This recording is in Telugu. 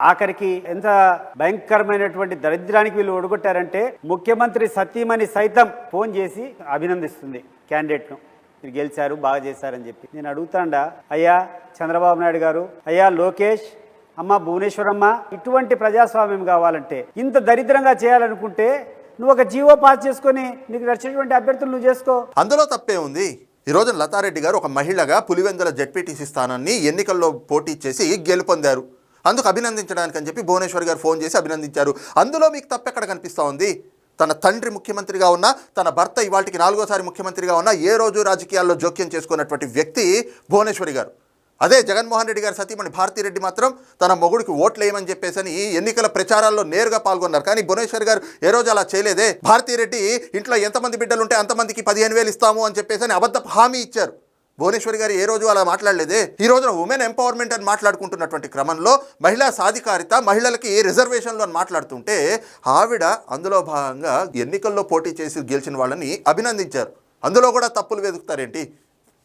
ఆఖరికి ఎంత భయంకరమైనటువంటి దరిద్రానికి వీళ్ళు ఒడగొట్టారంటే ముఖ్యమంత్రి సతీమణి సైతం ఫోన్ చేసి అభినందిస్తుంది క్యాండిడేట్ను. మీరు గెలిచారు బాగా చేశారని చెప్పి. నేను అడుగుతాండా అయ్యా చంద్రబాబు నాయుడు గారు అయ్యా లోకేష్ అమ్మ భువనేశ్వరమ్మ ఇటువంటి ప్రజాస్వామ్యం కావాలంటే ఇంత దరిద్రంగా చేయాలనుకుంటే నువ్వు ఒక జీవో పాస్ చేసుకొని నీకు నచ్చినటువంటి అభ్యర్థులు నువ్వు చేసుకో. అందులో తప్పే ఉంది. ఈ రోజున లతారెడ్డి గారు ఒక మహిళగా పులివెందుల జడ్పీటీసీ స్థానాన్ని ఎన్నికల్లో పోటీ చేసి గెలుపొందారు. అందుకు అభినందించడానికి అని చెప్పి భువనేశ్వర్ గారు ఫోన్ చేసి అభినందించారు. అందులో మీకు తప్పెక్కడ కనిపిస్తూ ఉంది? తన తండ్రి ముఖ్యమంత్రిగా ఉన్న తన భర్త ఇవాళకి నాలుగోసారి ముఖ్యమంత్రిగా ఉన్న ఏ రోజు రాజకీయాల్లో జోక్యం చేసుకున్నటువంటి వ్యక్తి భువనేశ్వరి గారు. అదే జగన్మోహన్ రెడ్డి గారి సతీమణి భారతీరెడ్డి మాత్రం తన మొగుడికి ఓట్లు వేయమని చెప్పేసి అని ఎన్నికల ప్రచారాల్లో నేరుగా పాల్గొన్నారు. కానీ భువనేశ్వర్ గారు ఏ రోజు అలా చేయలేదే? భారతీరెడ్డి ఇంట్లో ఎంతమంది బిడ్డలు ఉంటే అంతమందికి పదిహేను వేలు ఇస్తాము అని చెప్పేసి అని అబద్ధపు హామీ ఇచ్చారు. భువనేశ్వరి గారు ఏ రోజు అలా మాట్లాడలేదే? ఈ రోజున ఉమెన్ ఎంపవర్మెంట్ అని మాట్లాడుకుంటున్నటువంటి క్రమంలో మహిళా సాధికారిత మహిళలకి రిజర్వేషన్లు అని మాట్లాడుతుంటే ఆవిడ అందులో భాగంగా ఎన్నికల్లో పోటీ చేసి గెలిచిన వాళ్ళని అభినందించారు. అందులో కూడా తప్పులు వెతుకుతారేంటి?